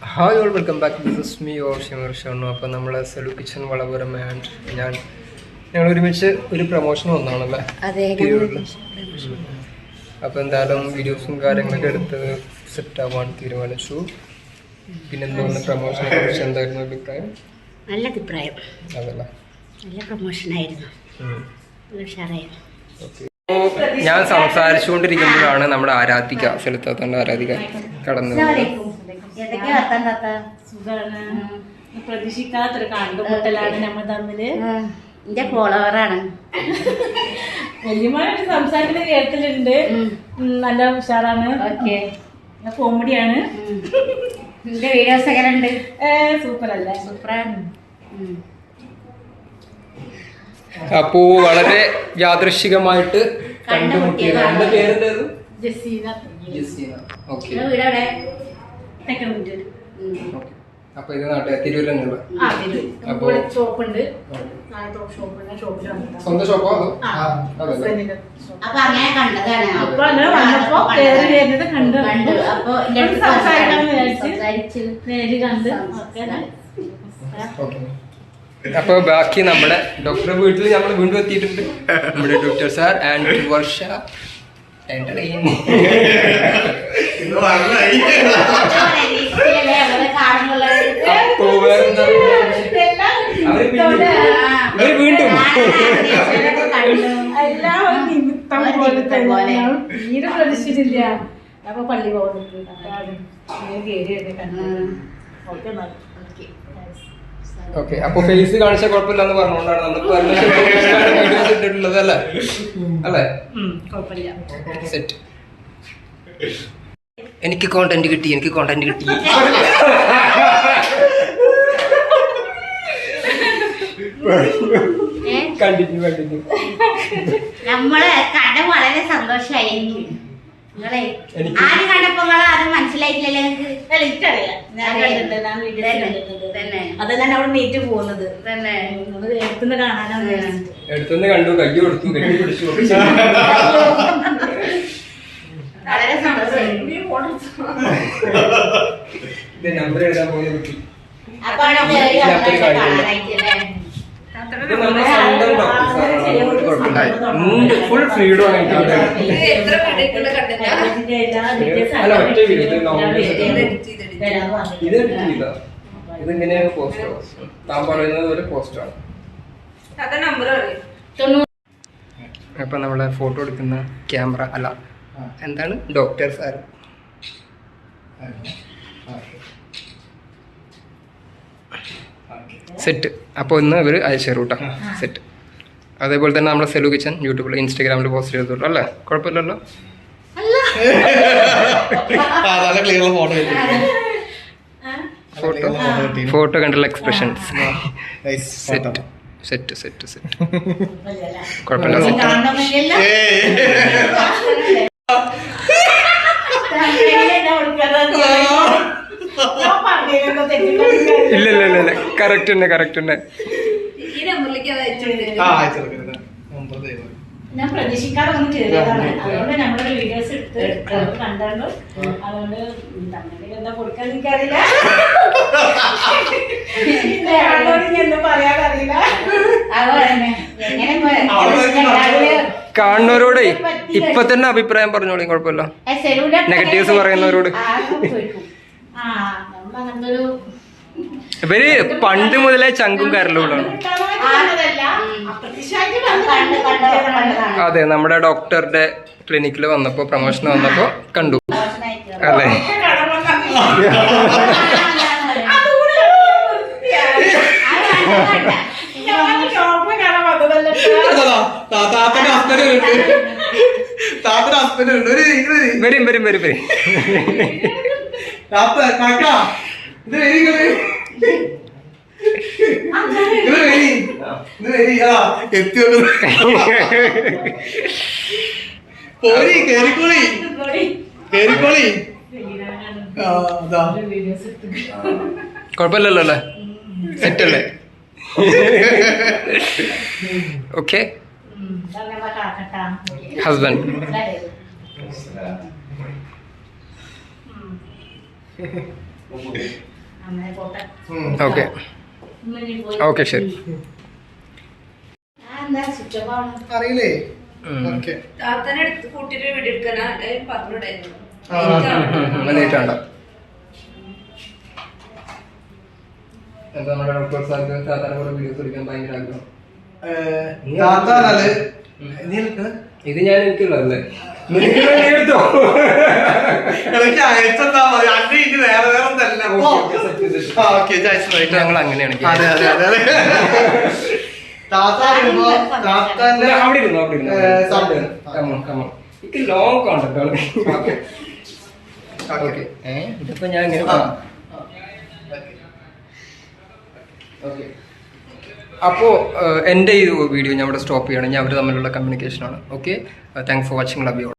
Hi all welcome back this is me or ഷിമർ ഷണ്ണു അപ്പം നമ്മൾ സെലു കിച്ചൺ വളപുരം ആൻഡ് ഞാൻ ഞങ്ങൾ ഒരുമിച്ച് ഒരു പ്രൊമോഷൻ വന്നാണല്ലേ അപ്പോൾ എന്തായാലും വീഡിയോസും കാര്യങ്ങളൊക്കെ എടുത്ത് സെറ്റ് ആവാൻ തീരുമാനിച്ചു. പിന്നെ എന്തുകൊണ്ട് പ്രൊമോഷനെ കുറിച്ച് എന്തായിരുന്നു അഭിപ്രായം? നല്ല അഭിപ്രായം. അതല്ല. നല്ല പ്രൊമോഷൻ ആയിരുന്നു. ഞാൻ സംസാരിച്ചുകൊണ്ടിരിക്കുമ്പോഴാണ് നമ്മുടെ ആരാധിക സ്ഥലത്താത്തന്റെ ആരാധിക കടന്നു. എന്തൊക്കെയാ വർത്താൻ താത്ത? സുഖാണ്. പ്രതീക്ഷിക്കാത്തൊരു കണ്ടുമുട്ടലാണ് നമ്മൾ തമ്മിൽ. എന്റെ ഫോളോവറാണ്. വല്യമായിട്ട് സംസാരിക്കുന്ന കേൾക്കലുണ്ട്. ഉം, നല്ല ഉഷാറാണ്. ഓക്കെ. നല്ല കോമഡിയാണ്. എന്റെ വീഡിയോസ് എങ്ങനെയുണ്ട്? സൂപ്പർ അല്ലേ സൂപ്പറാണ്. അപ്പോ വളരെ യാദൃശികമായിട്ട് കണ്ടുമുട്ടിയതാണ്. എന്റെ പേരെന്തായിരുന്നു ജസീന. ജസീന. ഓക്കെ. അപ്പൊ ഇത് നാട്ടെ തിരൂരന്നുള്ള ആ തിരു അപ്പോ- ഇവിടെ ഷോപ്പുണ്ട്. ഷോപ്പുണ്ട്. ഷോപ്പിൽ വന്നതാണ് സ്വന്തം ഷോപ്പോ അതോ? ആ. അതല്ലേ. ഹസ്ബൻഡിന്റെ ഷോപ്പ്. അപ്പൊ അങ്ങനെ കണ്ടതാണ്. അപ്പൊ അങ്ങനെ വന്നപ്പോ കയറി വരുന്നത് കണ്ടു. കണ്ടു. അപ്പൊ എന്റെ അടുത്ത് സംസാരിക്കാന്ന് വിചാരിച്ച് സംസാരിച്ചു. നേരി കണ്ട്. ഒക്കെ ഓക്കെ. അപ്പൊ ബാക്കി നമ്മുടെ ഡോക്ടറെ വീട്ടിൽ നമ്മൾ വീണ്ടും എത്തിയിട്ടുണ്ട്. നമ്മുടെ ഡോക്ടർ സാർ ആൻഡ് വർഷ. വീണ്ടും. എല്ലാവരും നിമിത്തം പോലെ തീരെ പ്രതീക്ഷിച്ചില്ല അപ്പൊ പള്ളി പോകുന്നുണ്ട് ഓക്കെ ഫേസ് കാണിച്ച കുഴപ്പമില്ലെന്ന് പറഞ്ഞുകൊണ്ടാണ് നമുക്ക് വീഡിയോസ് ഇട്ടിട്ടുള്ളത് അല്ലേ? അല്ലേ? സെറ്റ് എനിക്ക് കോണ്ടന്റ് കിട്ടി എനിക്ക് കോണ്ടന്റ് കിട്ടി. കണ്ടിന്യൂ കണ്ടിന്യൂ നമ്മൾ കണ്ട വളരെ സന്തോഷമായി എനിക്ക്. നിങ്ങളെ ആര് കണ്ടപ്പോ നിങ്ങൾ അത് അല്ല എനിക്കറിയാം ഞാൻ. കണ്ടിട്ടുണ്ട്. ഞാൻ തന്നെ. കണ്ടിട്ടുണ്ട്. തന്നെ. അതന്നെ അവിടെ മീറ്റ് പോകുന്നത്. തന്നെ. എടുത്തുനിന്ന് കാണാനാണ്. എടുത്തുനിന്ന് കണ്ടു. കൈ കൊടുത്തു പിടിച്ചു. വളരെ സന്തോഷം. ഇത് നമ്പർ എഴുതാൻ പോയ കുട്ടി. അപ്പൊ അവിടെ കയറി വന്നതൊക്കെ കാണാനായിട്ടല്ലേ ഇത് നമ്മുടെ സ്വന്തം ഡോക്ടർ കുഴപ്പമില്ല. ഫുൾ ഫ്രീഡം ആണ് എനിക്ക് അല്ല, ഒറ്റ video, ഇത്. ഇത് എടുത്തില്ല ഇതിങ്ങനെയാണ് പോസ്റ്റോ താൻ പറയുന്നത് ഒരു പോസ്റ്റാണ് തൊണ്ണൂറ്. അപ്പൊ നമ്മളെ ഫോട്ടോ എടുക്കുന്ന ക്യാമറ അല്ല എന്താണ്? ഡോക്ടർ സാർ സെറ്റ് അപ്പോൾ ഇന്ന് ഇവർ അയച്ചു തരൂട്ടോ സെറ്റ് അതേപോലെ തന്നെ നമ്മുടെ സെലു കിച്ചൻ യൂട്യൂബിൽ ഇൻസ്റ്റാഗ്രാമിൽ പോസ്റ്റ് ചെയ്തോളൂ അല്ലേ? കുഴപ്പമില്ലല്ലോ? നല്ല ക്ലിയർ ഫോട്ടോ ഫോട്ടോ ഫോട്ടോ കണ്ടുള്ള expressions set set set set? കുഴപ്പമില്ല. സെറ്റ് ഇല്ല ഇല്ല ഇല്ല കറക്റ്റ് തന്നെ കറക്റ്റ് തന്നെ. ആ അയച്ചെടുക്കരുത്. നമ്പർ തരുമോ ഞാൻ പ്രതീക്ഷിക്കാതെ വന്ന് കയറിയതാണ് അതുകൊണ്ട് നമ്മുടെ വീഡിയോസ് എടുത്ത് അത് അതുകൊണ്ട് എന്താ പറയാനറിയില്ല. അത് കാണുന്നവരോടെ ഇപ്പൊ തന്നെ അഭിപ്രായം പറഞ്ഞോളി കുഴപ്പമില്ല. നെഗറ്റീവ്സ് പറയുന്നവരോട്. ആ ഒരു ഇവർ പണ്ട് മുതലേ ചങ്കും കരലുകളാണ് അതെ നമ്മുടെ ഡോക്ടറുടെ ക്ലിനിക്കിൽ വന്നപ്പോ പ്രമോഷൻ വന്നപ്പോ കണ്ടു അതെ ഇത് വരി. വരും വരും വരും വരും താത്ത കാക്ക ഇത് വരി. ഇങ്ങൾ. ഇത് വരി. ഇത് വരി ആ എത്തി പോരി കേറിക്കോളി. കേറിക്കോളി കുഴപ്പമില്ലല്ലോ അല്ലേ? സെറ്റ് അല്ലേ ഓക്കെ. ഹസ്ബൻഡ് Thank ഉം. ഓക്കെ ഓക്കെ ശരി അറിയില്ലേ എന്താ നമ്മുടെ ഡോക്ടർ സാർക്ക് താത്താനെ കൂടെ വീഡിയോസ് എടുക്കാൻ ഭയങ്കര ആഗ്രഹം താത്താനാല് നീ എടുക്കണേ ഇത് ഞാൻ എനിക്കുള്ളതല്ലേ എടുത്തോ എനിക്ക് അയച്ചെന്താ മതി അന്നെ ഇനി വേറെ വേറെ ഒന്നല്ല. ഓക്കേ, ഞങ്ങൾ അങ്ങനെയാണ് അതെ അതെ അതെ അതെ. താത്ത വരുമ്പോ താത്താന്റെ അവിടെ ഇരുന്നു അവിടെ ഇരുന്നു. ഏ, sound. Come on come on എനിക്ക് ലോങ് കോണ്ടാക്ട് ആണ്. ഓക്കെ. ഓക്കെ. ഏഹ് ഇതിപ്പോ ഞാൻ ഇങ്ങനെ ഓക്കെ. അപ്പോൾ എന്റെ ഈ വീഡിയോ ഞാൻ ഇവിടെ സ്റ്റോപ്പ് ചെയ്യണം. ഞാൻ അവർ തമ്മിലുള്ള കമ്മ്യൂണിക്കേഷൻ ആണ്. Okay? Thanks for watching love you